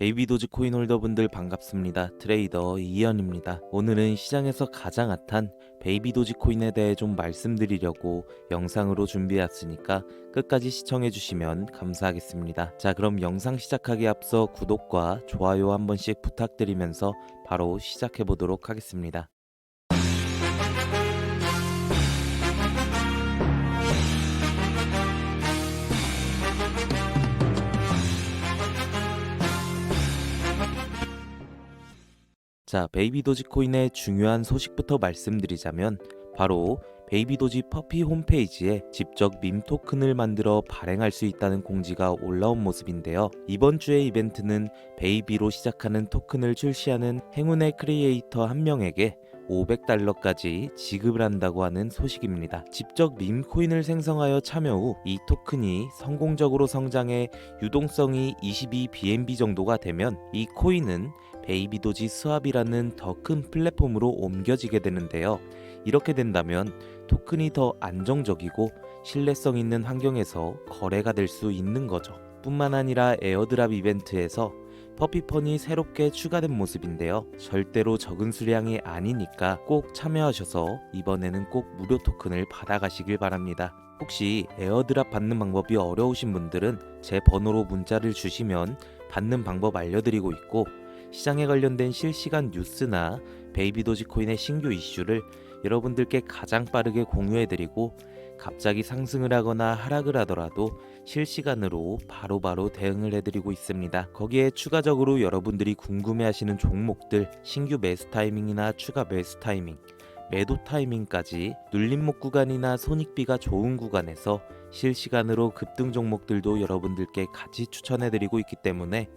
베이비 도지 코인 홀더분들 반갑습니다. 트레이더 이현입니다. 오늘은 시장에서 가장 핫한 베이비 도지 코인에 대해 좀 말씀드리려고 영상으로 준비했으니까 끝까지 시청해 주시면 감사하겠습니다. 자, 그럼 영상 시작하기 앞서 구독과 좋아요 한 번씩 부탁드리면서 바로 시작해 보도록 하겠습니다. 자, 베이비 도지 코인의 중요한 소식부터 말씀드리자면 바로 베이비 도지 퍼피 홈페이지에 직접 밈 토큰을 만들어 발행할 수 있다는 공지가 올라온 모습인데요. 이번 주의 이벤트는 베이비로 시작하는 토큰을 출시하는 행운의 크리에이터 한 명에게 500달러까지 지급을 한다고 하는 소식입니다. 직접 밈 코인을 생성하여 참여 후 이 토큰이 성공적으로 성장해 유동성이 22 BNB 정도가 되면 이 코인은 베이비 도지 스왑이라는 더 큰 플랫폼으로 옮겨지게 되는데요. 이렇게 된다면 토큰이 더 안정적이고 신뢰성 있는 환경에서 거래가 될 수 있는 거죠. 뿐만 아니라 에어드랍 이벤트에서 퍼피펀이 새롭게 추가된 모습인데요. 절대로 적은 수량이 아니니까 꼭 참여하셔서 이번에는 꼭 무료 토큰을 받아가시길 바랍니다. 혹시 에어드랍 받는 방법이 어려우신 분들은 제 번호로 문자를 주시면 받는 방법 알려드리고 있고 시장에 관련된 실시간 뉴스나 베이비 도지코인의 신규 이슈를 여러분들께 가장 빠르게 공유해드리고 갑자기 상승을 하거나 하락을 하더라도 실시간으로 바로바로 대응을 해드리고 있습니다. 거기에 추가적으로 여러분들이 궁금해하시는 종목들, 신규 매수 타이밍이나 추가 매수 타이밍, 매도 타이밍까지 눌림목 구간이나 손익비가 좋은 구간에서 실시간으로 급등 종목들도 여러분들께 같이 추천해드리고 있기 때문에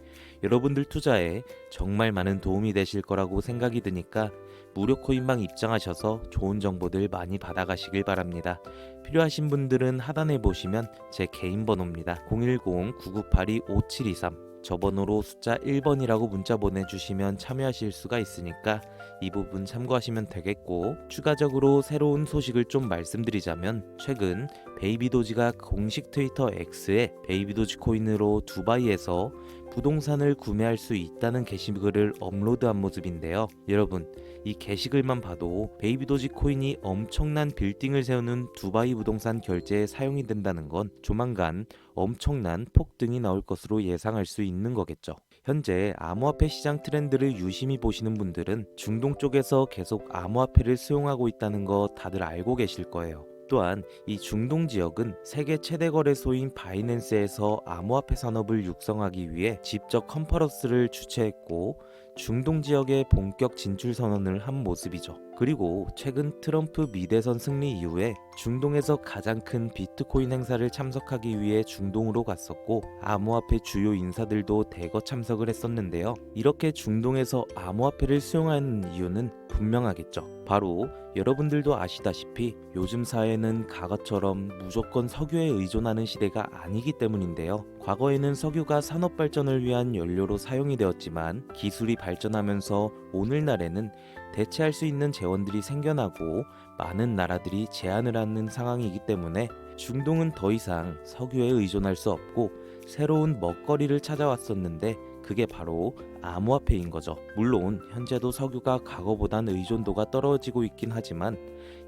여러분들 투자에 정말 많은 도움이 되실 거라고 생각이 드니까 무료 코인방 입장하셔서 좋은 정보들 많이 받아가시길 바랍니다. 필요하신 분들은 하단에 보시면 제 개인 번호입니다. 010-9982-5723 저 번호로 숫자 1번이라고 문자 보내주시면 참여하실 수가 있으니까 이 부분 참고하시면 되겠고 추가적으로 새로운 소식을 좀 말씀드리자면 최근 베이비도지가 공식 트위터 X에 베이비도지 코인으로 두바이에서 부동산을 구매할 수 있다는 게시글을 업로드한 모습인데요. 여러분, 이 게시글만 봐도 베이비도지 코인이 엄청난 빌딩을 세우는 두바이 부동산 결제에 사용이 된다는 건 조만간 엄청난 폭등이 나올 것으로 예상할 수 있는 거겠죠. 현재 암호화폐 시장 트렌드를 유심히 보시는 분들은 중동 쪽에서 계속 암호화폐를 수용하고 있다는 거 다들 알고 계실 거예요. 또한 이 중동 지역은 세계 최대 거래소인 바이낸스에서 암호화폐 산업을 육성하기 위해 직접 컨퍼런스를 주최했고 중동 지역에 본격 진출 선언을 한 모습이죠. 그리고 최근 트럼프 미대선 승리 이후에 중동에서 가장 큰 비트코인 행사를 참석하기 위해 중동으로 갔었고 암호화폐 주요 인사들도 대거 참석을 했었는데요. 이렇게 중동에서 암호화폐를 수용하는 이유는 분명하겠죠. 바로 여러분들도 아시다시피 요즘 사회는 과거처럼 무조건 석유에 의존하는 시대가 아니기 때문인데요. 과거에는 석유가 산업 발전을 위한 연료로 사용이 되었지만 기술이 발전하면서 오늘날에는 대체할 수 있는 재원들이 생겨나고 많은 나라들이 제한을 하는 상황이기 때문에 중동은 더 이상 석유에 의존할 수 없고 새로운 먹거리를 찾아왔었는데 그게 바로 암호화폐인 거죠. 물론 현재도 석유가 과거보단 의존도가 떨어지고 있긴 하지만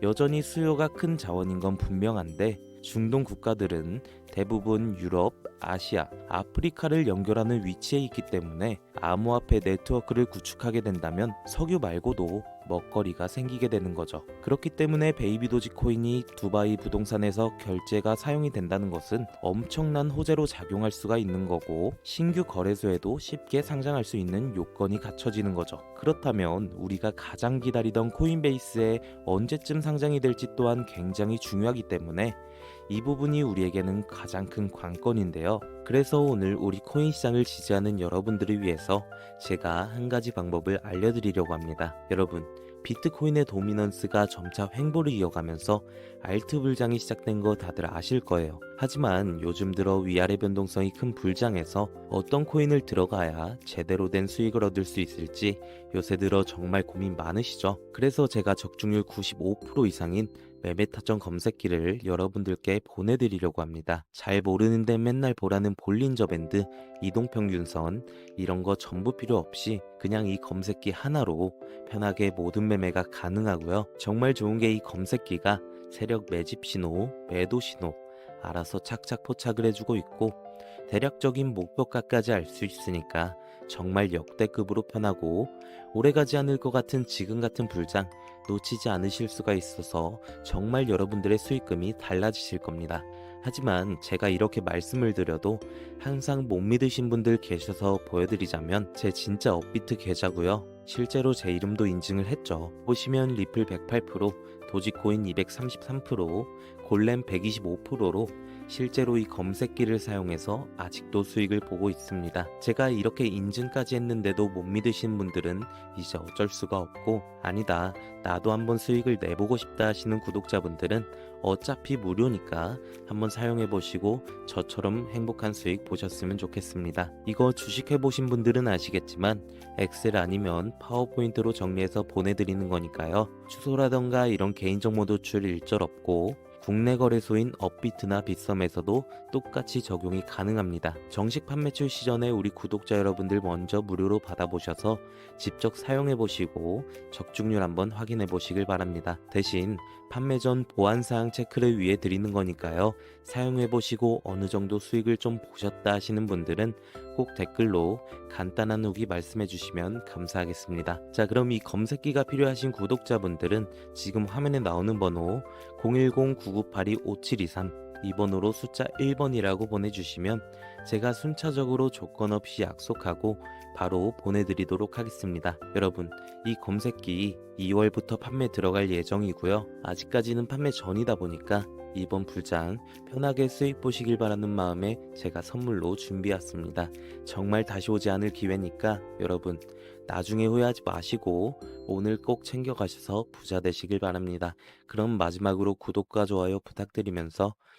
여전히 수요가 큰 자원인 건 분명한데 중동 국가들은 대부분 유럽, 아시아, 아프리카를 연결하는 위치에 있기 때문에 암호화폐 네트워크를 구축하게 된다면 석유 말고도 먹거리가 생기게 되는 거죠. 그렇기 때문에 베이비 도지 코인이 두바이 부동산에서 결제가 사용이 된다는 것은 엄청난 호재로 작용할 수가 있는 거고 신규 거래소에도 쉽게 상장할 수 있는 요건이 갖춰지는 거죠. 그렇다면 우리가 가장 기다리던 코인베이스에 언제쯤 상장이 될지 또한 굉장히 중요하기 때문에 이 부분이 우리에게는 가장 큰 관건인데요. 그래서 오늘 우리 코인 시장을 지지하는 여러분들을 위해서 제가 한 가지 방법을 알려드리려고 합니다. 여러분, 비트코인의 도미넌스가 점차 횡보를 이어가면서 알트 불장이 시작된 거 다들 아실 거예요. 하지만 요즘 들어 위아래 변동성이 큰 불장에서 어떤 코인을 들어가야 제대로 된 수익을 얻을 수 있을지 요새 들어 정말 고민 많으시죠? 그래서 제가 적중률 95% 이상인 매매 타점 검색기를 여러분들께 보내드리려고 합니다. 잘 모르는데 맨날 보라는 볼린저 밴드, 이동평균선 이런 거 전부 필요 없이 그냥 이 검색기 하나로 편하게 모든 매매가 가능하고요. 정말 좋은 게 이 검색기가 세력 매집 신호, 매도 신호 알아서 착착 포착을 해주고 있고 대략적인 목표가까지 알 수 있으니까 정말 역대급으로 편하고 오래가지 않을 것 같은 지금 같은 불장 놓치지 않으실 수가 있어서 정말 여러분들의 수익금이 달라지실 겁니다. 하지만 제가 이렇게 말씀을 드려도 항상 못 믿으신 분들 계셔서 보여드리자면 제 진짜 업비트 계좌고요. 실제로 제 이름도 인증을 했죠. 보시면 리플 108%, 도지코인 233%, 골렘 125%로 실제로 이 검색기를 사용해서 아직도 수익을 보고 있습니다. 제가 이렇게 인증까지 했는데도 못 믿으신 분들은 이제 어쩔 수가 없고 아니다 나도 한번 수익을 내보고 싶다 하시는 구독자분들은 어차피 무료니까 한번 사용해 보시고 저처럼 행복한 수익 보셨으면 좋겠습니다. 이거 주식해 보신 분들은 아시겠지만 엑셀 아니면 파워포인트로 정리해서 보내드리는 거니까요. 주소라던가 이런 개인정보 노출 일절 없고 국내 거래소인 업비트나 빗썸에서도 똑같이 적용이 가능합니다. 정식 판매 출시 전에 우리 구독자 여러분들 먼저 무료로 받아보셔서 직접 사용해 보시고 적중률 한번 확인해 보시길 바랍니다. 대신 판매 전 보안사항 체크를 위해 드리는 거니까요. 사용해 보시고 어느 정도 수익을 좀 보셨다 하시는 분들은 꼭 댓글로 간단한 후기 말씀해 주시면 감사하겠습니다. 자, 그럼 이 검색기가 필요하신 구독자분들은 지금 화면에 나오는 번호 010-9982-5723 이 번호로 숫자 1번이라고 보내주시면 제가 순차적으로 조건 없이 약속하고 바로 보내드리도록 하겠습니다. 여러분, 이 검색기 2월부터 판매 들어갈 예정이고요. 아직까지는 판매 전이다 보니까 이번 불장 편하게 수익 보시길 바라는 마음에 제가 선물로 준비했습니다. 정말 다시 오지 않을 기회니까 여러분 나중에 후회하지 마시고 오늘 꼭 챙겨가셔서 부자 되시길 바랍니다. 그럼 마지막으로 구독과 좋아요 부탁드리면서